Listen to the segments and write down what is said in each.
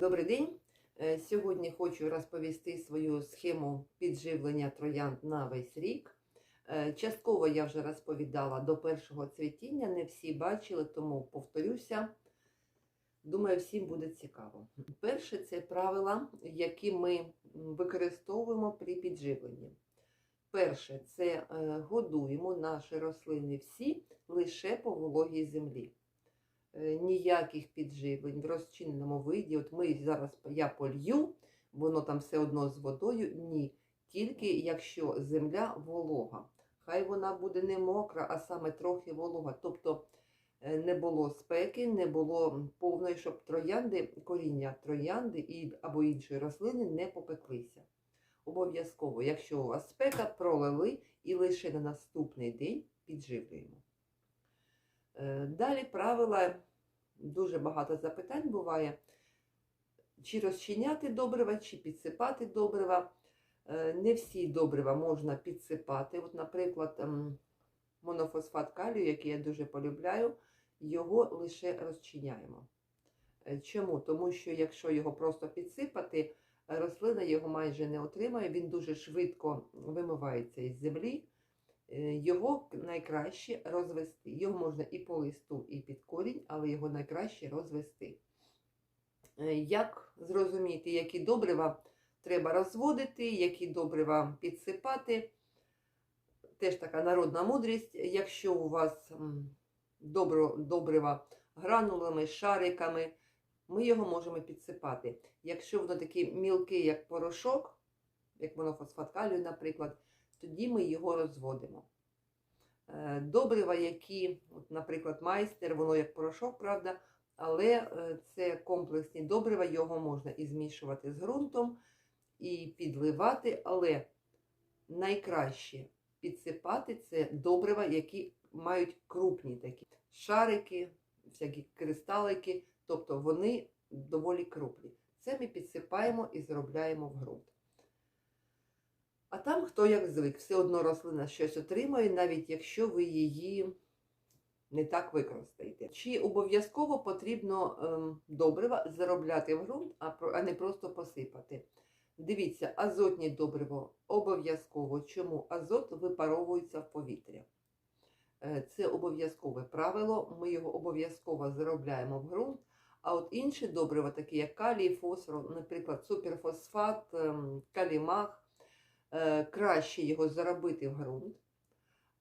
Добрий день. Е, Сьогодні хочу розповісти свою схему підживлення троянд на весь рік. Е, Частково я вже розповідала до першого цвітіння, не всі бачили, тому повторюся. Думаю, всім буде цікаво. Перше це правила, які ми використовуємо при підживленні. Перше це е, годуємо наші рослини всі лише по вологій землі. Е, ніяких підживлень в розчиненому виді. От ми зараз я полью, воно там все одно з водою. Ні. Тільки якщо земля волога. Хай вона буде не мокра, а саме трохи волога. Тобто е, не було спеки, не було повної, щоб троянди, коріння троянди і, або іншої рослини не попеклися. Обов'язково, якщо у вас спека, пролили і лише на наступний день підживлюємо. Е, Далі правила, дуже багато запитань буває. Чи розчиняти добрива, чи підсипати добрива. Е, Не всі добрива можна підсипати. От, наприклад, ем, монофосфат калію, який я дуже полюбляю, його лише розчиняємо. Е, Чому? Тому що якщо його просто підсипати, рослина його майже не отримає, він дуже швидко вимивається із землі. Е, Його найкраще розвести. Його можна і по листу, і під корінь, але його найкраще розвести. Е, Як зрозуміти, які добрива треба розводити, які добрива підсипати? Теж така народна мудрість. Якщо у вас добро, добрива гранулами, шариками, ми його можемо підсипати. Якщо воно таке мілке, як порошок, як монофосфат калію, наприклад, тоді ми його розводимо. Е, Добрива, які, от, наприклад, майстер, воно як порошок, правда, але е, це комплексні добрива, його можна і змішувати з ґрунтом, і підливати, але найкраще підсипати це добрива, які мають крупні такі шарики, всякі кристалики, тобто вони доволі крупні. Це ми підсипаємо і зробляємо в ґрунт. А там хто як звик, все одно рослина щось отримає, навіть якщо ви її не так використаєте. Чи обов'язково потрібно ем, добрива заробляти в ґрунт, а, а не просто посипати? Дивіться, азотні добриво обов'язково. Чому азот випаровується в повітря? Е, Це обов'язкове правило. Ми його обов'язково заробляємо в ґрунт. А от інші добрива, такі як калій, фосфор, наприклад, суперфосфат, ем, калімах, краще його заробити в ґрунт.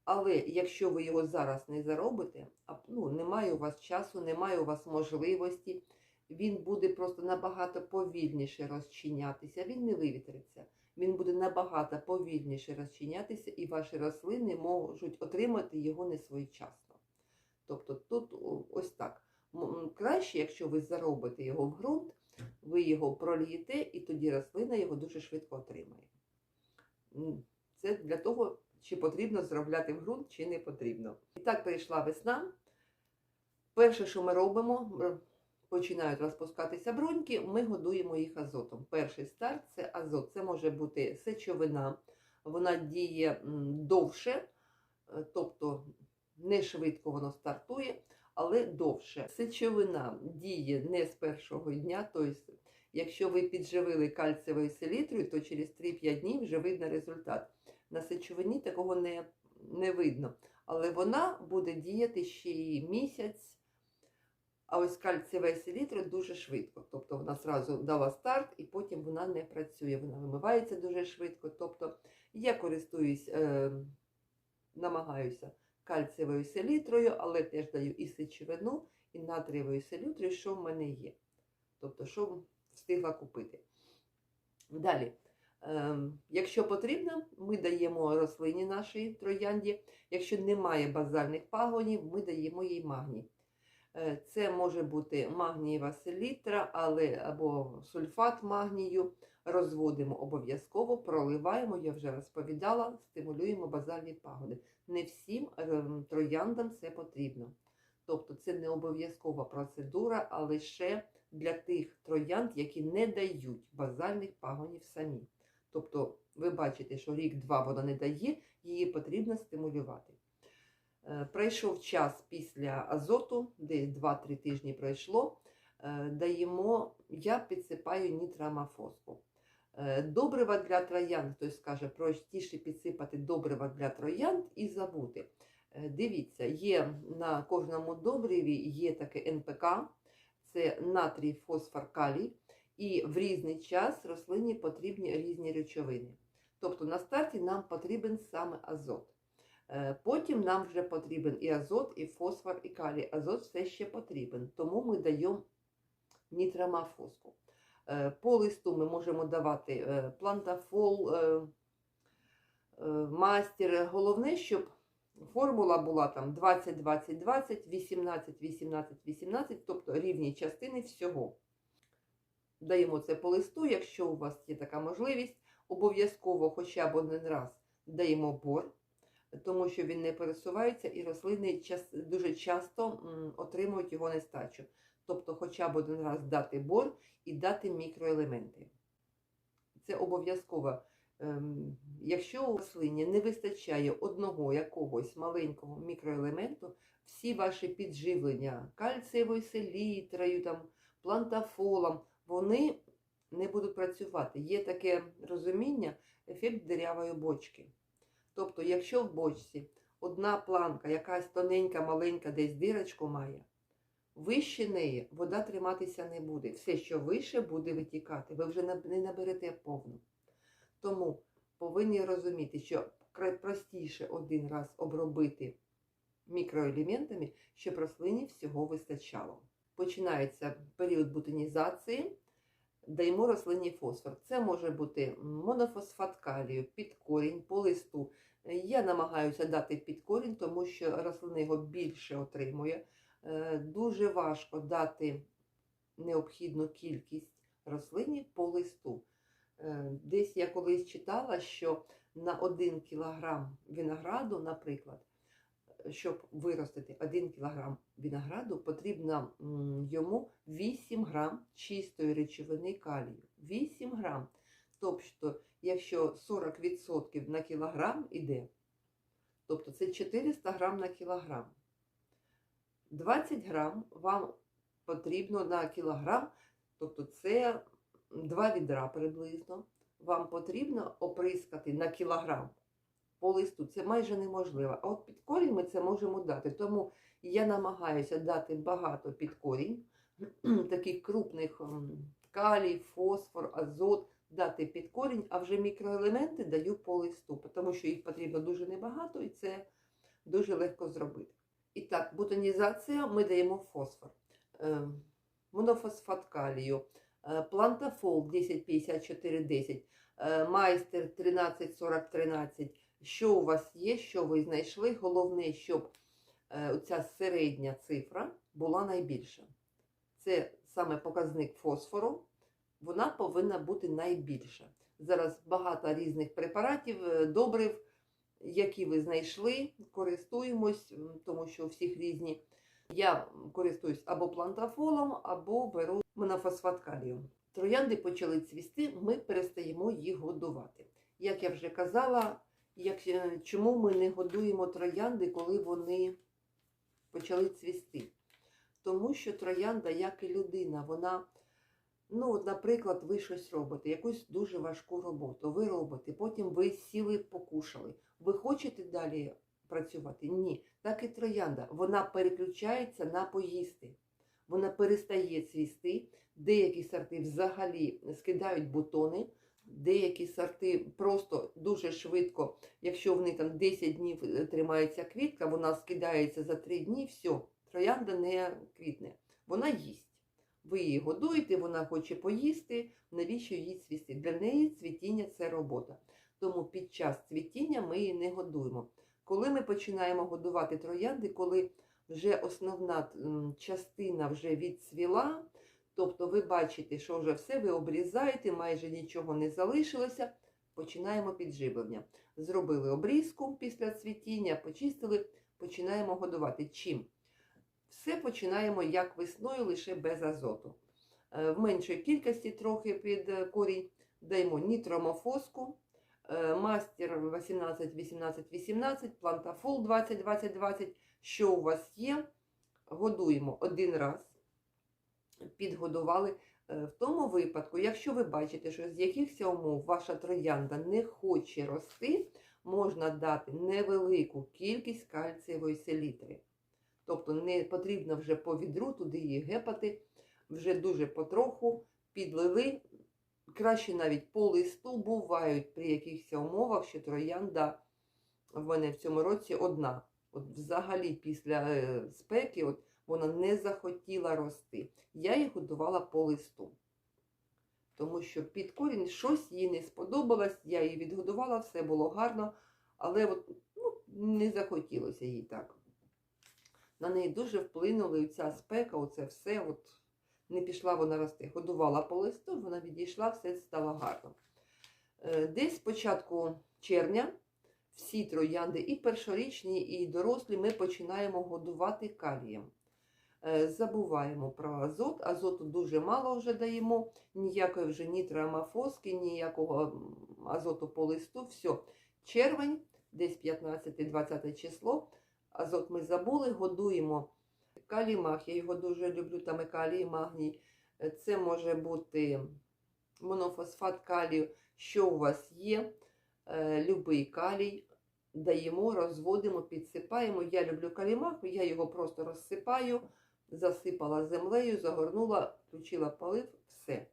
Але якщо ви його зараз не заробите, ну, немає у вас часу, немає у вас можливості, він буде просто набагато повільніше розчинятися, він не вивітриться. Він буде набагато повільніше розчинятися, і ваші рослини можуть отримати його не своєчасно. Тобто тут ось так. Краще, якщо ви заробите його в ґрунт, ви його пролієте, і тоді рослина його дуже швидко отримає. Це для того, чи потрібно заробляти в ґрунт, чи не потрібно. І так прийшла весна. Перше, що ми робимо, починають розпускатися бруньки, ми годуємо їх азотом. Перший старт це азот. Це може бути сечовина, вона діє довше, е, тобто не швидко воно стартує, але довше. Сечовина діє не з першого дня, тобто, якщо ви підживили кальцієвою селітрою, то через 3-5 днів вже видно результат. На сечовині такого не, не видно, але вона буде діяти ще і місяць. А ось кальцієва селітра дуже швидко. Тобто вона зразу дала старт і потім вона не працює. Вона вимивається дуже швидко. Тобто я користуюсь, е, намагаюся кальцієвою селітрою, але теж даю і сечовину, і натрієвою селітрою, що в мене є. Тобто, що встигла купити. Далі. Ем, Якщо потрібно, ми даємо рослині нашій троянді. Якщо немає базальних пагонів, ми даємо їй магній. Е, Це може бути магнієва селітра, але або сульфат магнію. Розводимо обов'язково, проливаємо, я вже розповідала, стимулюємо базальні пагони. Не всім ем, трояндам це потрібно. Тобто це не обов'язкова процедура, а лише для тих троянд, які не дають базальних пагонів самі. Тобто, ви бачите, що рік-два вона не дає, її потрібно стимулювати. Е, Пройшов час після азоту, десь 2-3 тижні пройшло. е, даємо, я підсипаю нітрамофоску. Е, Добрива для троянд, хтось скаже, простіше підсипати добрива для троянд і забути. Дивіться, є на кожному добриві є таке НПК, це натрій, фосфор, калій, і в різний час рослині потрібні різні речовини. Тобто на старті нам потрібен саме азот. Е, Потім нам вже потрібен і азот, і фосфор, і калій. Азот все ще потрібен, тому ми даємо нітрамофоску. Е, По листу ми можемо давати е, плантафол, мастер. Головне, щоб формула була там 20, 20, 20, 18, 18, 18, тобто рівні частини всього. Даємо це по листу, якщо у вас є така можливість, обов'язково хоча б один раз даємо бор, тому що він не пересувається і рослини дуже часто отримують його нестачу. Тобто хоча б один раз дати бор і дати мікроелементи. Це обов'язково. Ем, Якщо у рослині не вистачає одного якогось маленького мікроелементу, всі ваші підживлення кальцієвою селітрою, там, плантафолом, вони не будуть працювати. Є таке розуміння, ефект дирявої бочки. Тобто, якщо в бочці одна планка, якась тоненька, маленька, десь дирочку має, вище неї вода триматися не буде. Все, що вище, буде витікати. Ви вже не наберете повну. Тому повинні розуміти, що простіше один раз обробити мікроелементами, щоб рослині всього вистачало. Починається період бутонізації, даємо рослині фосфор. Це може бути монофосфат калію, під корінь, по листу. Я намагаюся дати під корінь, тому що рослина його більше отримує. Е, Дуже важко дати необхідну кількість рослині по листу. Е, Десь я колись читала, що на 1 кілограм винограду, наприклад, щоб виростити 1 кілограм винограду, потрібно йому 8 грам чистої речовини калію. 8 грам. Тобто, якщо 40% на кілограм іде, тобто це 400 грам на кілограм. 20 грам вам потрібно на кілограм, тобто це 2 відра приблизно. Вам потрібно оприскати на кілограм по листу. Це майже неможливо. А от під корінь ми це можемо дати. Тому я намагаюся дати багато під корінь, таких крупних калій, фосфор, азот, дати під корінь, а вже мікроелементи даю по листу, тому що їх потрібно дуже небагато і це дуже легко зробити. І так, бутонізація ми даємо фосфор, е, монофосфат калію, плантафол 105410, е, майстер 134013. Що у вас є, що ви знайшли? Головне, щоб е, ця середня цифра була найбільша. Це саме показник фосфору, вона повинна бути найбільша. Зараз багато різних препаратів, е, добрив, які ви знайшли, користуємось, тому що у всіх різні. Я користуюсь або плантафолом, або беру монофосфат калію. Троянди почали цвісти, ми перестаємо їх годувати. Як я вже казала, як, е, чому ми не годуємо троянди, коли вони почали цвісти? Тому що троянда, як і людина, вона, ну, от, наприклад, ви щось робите, якусь дуже важку роботу. Ви робите, потім ви сіли, покушали. Ви хочете далі працювати? Ні. Так і троянда. Вона переключається на поїсти. Вона перестає цвісти. Деякі сорти взагалі скидають бутони, деякі сорти просто дуже швидко, якщо в них там 10 днів е, тримається квітка, вона скидається за 3 дні, все, троянда не квітне. Вона їсть. Ви її годуєте, вона хоче поїсти, навіщо їй цвісти? Для неї цвітіння це робота. Тому під час цвітіння ми її не годуємо. Коли ми починаємо годувати троянди, коли вже основна частина вже відцвіла, тобто ви бачите, що вже все, ви обрізаєте, майже нічого не залишилося, починаємо підживлення. Зробили обрізку після цвітіння, почистили, починаємо годувати. Чим? Все починаємо як весною, лише без азоту. Е, В меншої кількості трохи під е, корінь даємо нітромофоску, мастер 18, 18, 18, плантафол 20, 20, 20. Що у вас є? Годуємо один раз. підгодували. Е, В тому випадку, якщо ви бачите, що з якихось умов ваша троянда не хоче рости, можна дати невелику кількість кальцієвої селітри. Тобто не потрібно вже по відру туди її гепати, вже дуже потроху підлили. Краще навіть по листу бувають при якихось умовах, що троянда в мене в цьому році одна. От взагалі після е, спеки от, вона не захотіла рости. Я її годувала по листу. Тому що під корінь щось їй не сподобалось, я її відгодувала, все було гарно, але от, ну, не захотілося їй так. На неї дуже вплинули ця спека, оце все. От, не пішла вона рости. Годувала по листу, вона відійшла, все стало гарно. Е, Десь з початку червня всі троянди, і першорічні, і дорослі, ми починаємо годувати калієм. Е, Забуваємо про азот. Азоту дуже мало вже даємо, ніякої вже нітроамофоски, ніякого азоту по листу. Все. Червень, десь 15-20 число. Азот ми забули, годуємо калій мах. Я його дуже люблю, там і калій, і магній. Е, Це може бути монофосфат калію, що у вас є, е, любий калій. Даємо, розводимо, підсипаємо. Я люблю калімах, я його просто розсипаю, засипала землею, загорнула, включила полив, все.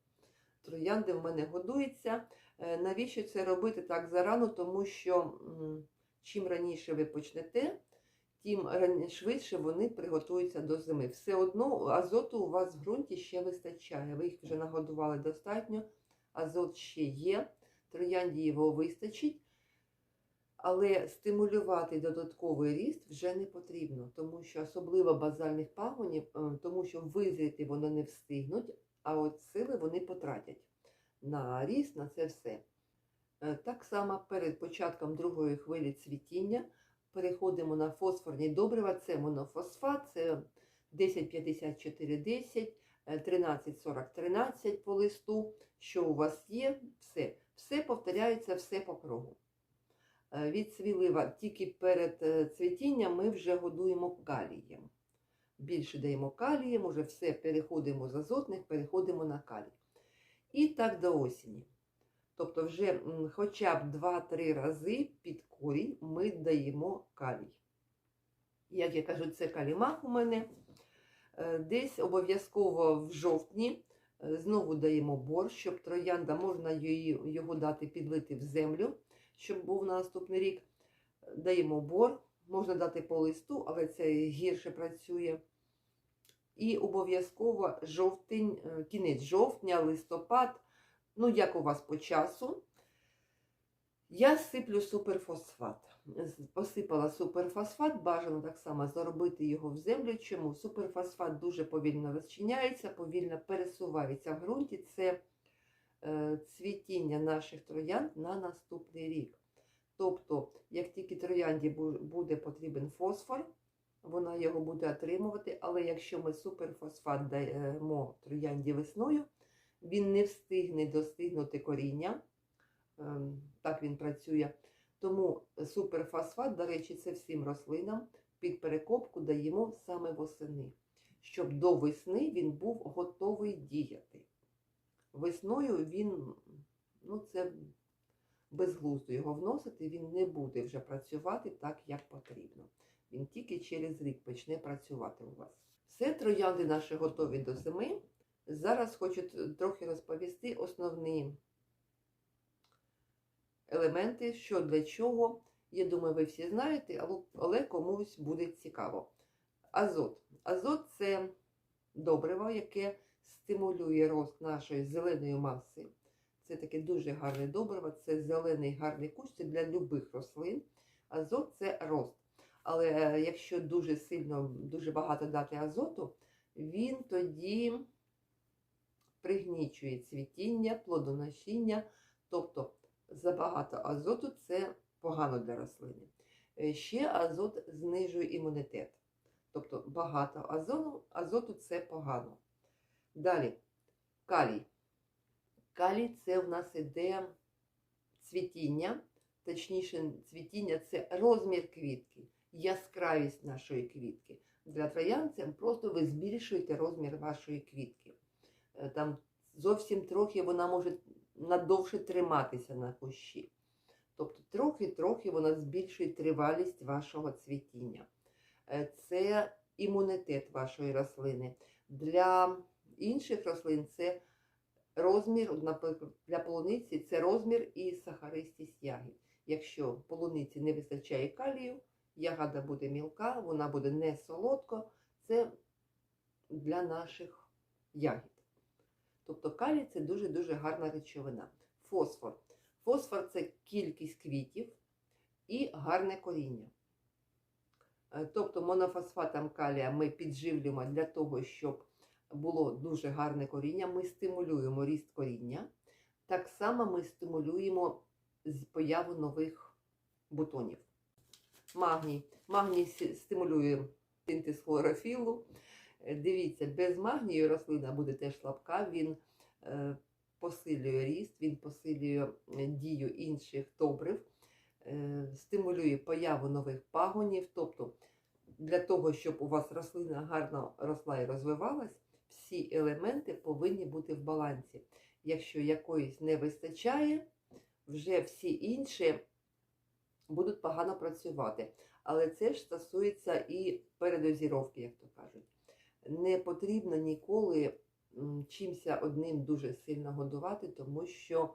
Троянди в мене годуються. Е, Навіщо це робити так зарано? Тому що чим раніше ви почнете, тим швидше вони приготуються до зими. Все одно азоту у вас в ґрунті ще вистачає. Ви їх вже нагодували достатньо, азот ще є, троянді його вистачить. Але стимулювати додатковий ріст вже не потрібно, тому що особливо базальних пагонів, е, тому що визріти вони не встигнуть, а от сили вони потратять на ріст, на це все. Е, Так само перед початком другої хвилі цвітіння переходимо на фосфорні добрива. Це монофосфат, це 105410, 134013 по листу. Що у вас є, все. Все повторяється, все по кругу. Е, Від свілива тільки перед е, цвітінням ми вже годуємо калієм. Більше даємо калієм, уже все переходимо з азотних, переходимо на калій. І так до осені. Тобто, вже хоча б 2-3 рази під корінь ми даємо калій. Як я кажу, це калімах у мене. Е, Десь обов'язково в жовтні е, знову даємо бор, щоб троянда можна її, його дати підлити в землю щоб був на наступний рік. Даємо бор, можна дати по листу, але це гірше працює. І обов'язково жовтень, е, кінець жовтня, листопад, ну як у вас по часу. Я сиплю суперфосфат. Посипала суперфосфат, бажано так само заробити його в землю. Чому? Суперфосфат дуже повільно розчиняється, повільно пересувається в ґрунті. Це е, цвітіння наших троянд на наступний рік. Тобто, як тільки троянді буде потрібен фосфор, вона його буде отримувати, але якщо ми суперфосфат даємо троянді весною, він не встигне достигнути коріння. Ем, Так він працює. Тому суперфосфат, до речі, це всім рослинам під перекопку даємо саме восени, щоб до весни він був готовий діяти. Весною він, ну це безглуздо його вносити, він не буде вже працювати так, як потрібно. Він тільки через рік почне працювати у вас. Все, троянди наші готові до зими. Зараз хочу трохи розповісти основні елементи, що для чого. Я думаю, ви всі знаєте, але- комусь буде цікаво. Азот. Азот це добриво, яке стимулює рост нашої зеленої маси. Це таке дуже гарне добриво, це зелений гарний кущ, це для любих рослин. Азот це рост. Але е, якщо дуже сильно, дуже багато дати азоту, він тоді пригнічує цвітіння, плодоношіння. Тобто забагато азоту це погано для рослини. Е, Ще азот знижує імунітет. Тобто багато азоту, азоту це погано. Далі, калій. Калій це в нас іде цвітіння, точніше, цвітіння це розмір квітки, яскравість нашої квітки. для троян це просто ви збільшуєте розмір вашої квітки. Е, Там зовсім трохи вона може надовше триматися на кущі. Тобто трохи-трохи вона збільшує тривалість вашого цвітіння. Е, Це імунітет вашої рослини. Для інших рослин це розмір, для полуниці це розмір і сахаристість ягід. Якщо полуниці не вистачає калію, ягода буде мілка, вона буде не солодко. Це для наших ягід. Тобто калій це дуже-дуже гарна речовина. Фосфор. Фосфор це кількість квітів і гарне коріння. Е, Тобто монофосфатом калія ми підживлюємо для того, щоб було дуже гарне коріння. Ми стимулюємо ріст коріння. Так само ми стимулюємо появу нових бутонів. Магній. Магній стимулює синтез хлорофілу. Е, Дивіться, без магнію рослина буде теж слабка, він е, посилює ріст, він посилює е, дію інших добрив, стимулює появу нових пагонів. Тобто, для того, щоб у вас рослина гарно росла і розвивалась, всі елементи повинні бути в балансі. Якщо якоїсь не вистачає, вже всі інші будуть погано працювати. Але це ж стосується і передозіровки, як то кажуть. Не потрібно ніколи чимся одним дуже сильно годувати, тому що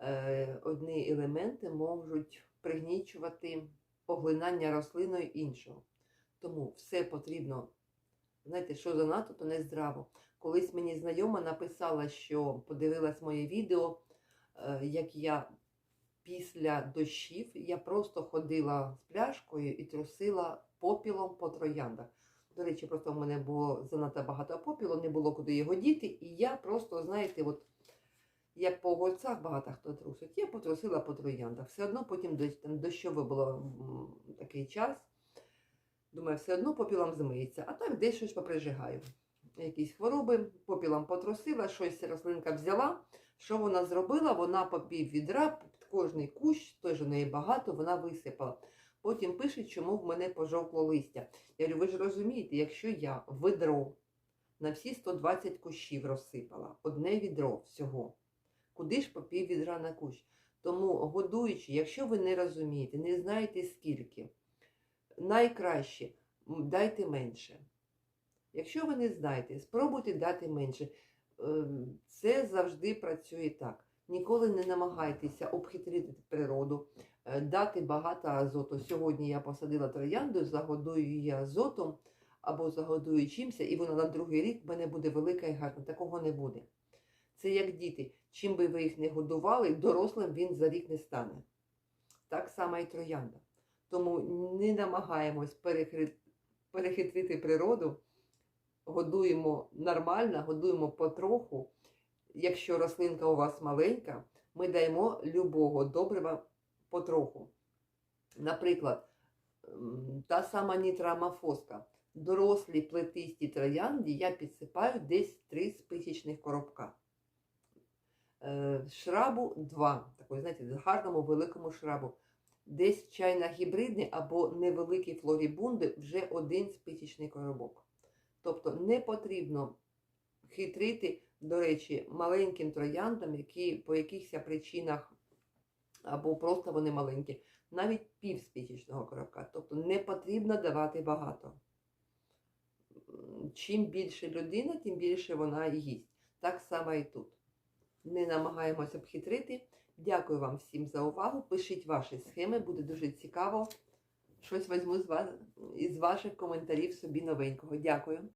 е, одні елементи можуть пригнічувати поглинання рослиною іншого. Тому все потрібно, знаєте, що занадто, то не здраво. Колись мені знайома написала, що подивилась моє відео, е, як я після дощів я просто ходила з пляшкою і трусила попілом по трояндах. До речі, просто в мене було занадто багато попілу, не було куди його діти, і я просто, знаєте, от як по огурцях багато хто трусить, я потрусила по трояндах. Все одно потім дощ- там дощовий було такий час. Думаю, все одно попілом змиється, а так десь щось поприжигаю. Якісь хвороби, попілом потрусила, щось рослинка взяла. Що вона зробила? Вона по пів відра, під кожний кущ, теж неї багато, вона висипала. Потім пише, чому в мене пожовкло листя. Я говорю, ви ж розумієте, якщо я ведро на всі 120 кущів розсипала, одне відро всього, куди ж по пів відра на кущ? Тому годуючи, якщо ви не розумієте, не знаєте скільки, найкраще дайте менше. Якщо ви не знаєте, спробуйте дати менше. Ем, Це завжди працює так. Ніколи не намагайтеся обхитрити природу, дати багато азоту. Сьогодні я посадила троянду, загодую її азотом або загодую чимся, і вона на другий рік в мене буде велика і гарна. Такого не буде. Це як діти. Чим би ви їх не годували, дорослим він за рік не стане. Так само і троянда. Тому не намагаємось перехитрити природу, годуємо нормально, годуємо потроху. Якщо рослинка у вас маленька, ми даємо любого добрива потроху. Наприклад, та сама нітрамофоска. Дорослі плетисті троянді я підсипаю десь 3 списічних коробка. Е, Шрабу 2, такої, знаєте, гарному великому шрабу. Десь чайна гібридний або невеликий флорібунди вже один списічний коробок. Тобто не потрібно хитрити, до речі, маленьким трояндам, які по якихось причинах або просто вони маленькі, навіть пів спічечного коробка. Тобто не потрібно давати багато. Чим більше людина, тим більше вона їсть. Так само і тут. Не намагаємося обхитрити. Дякую вам всім за увагу. Пишіть ваші схеми, буде дуже цікаво. Щось візьму з вас, із ваших коментарів собі новенького. Дякую.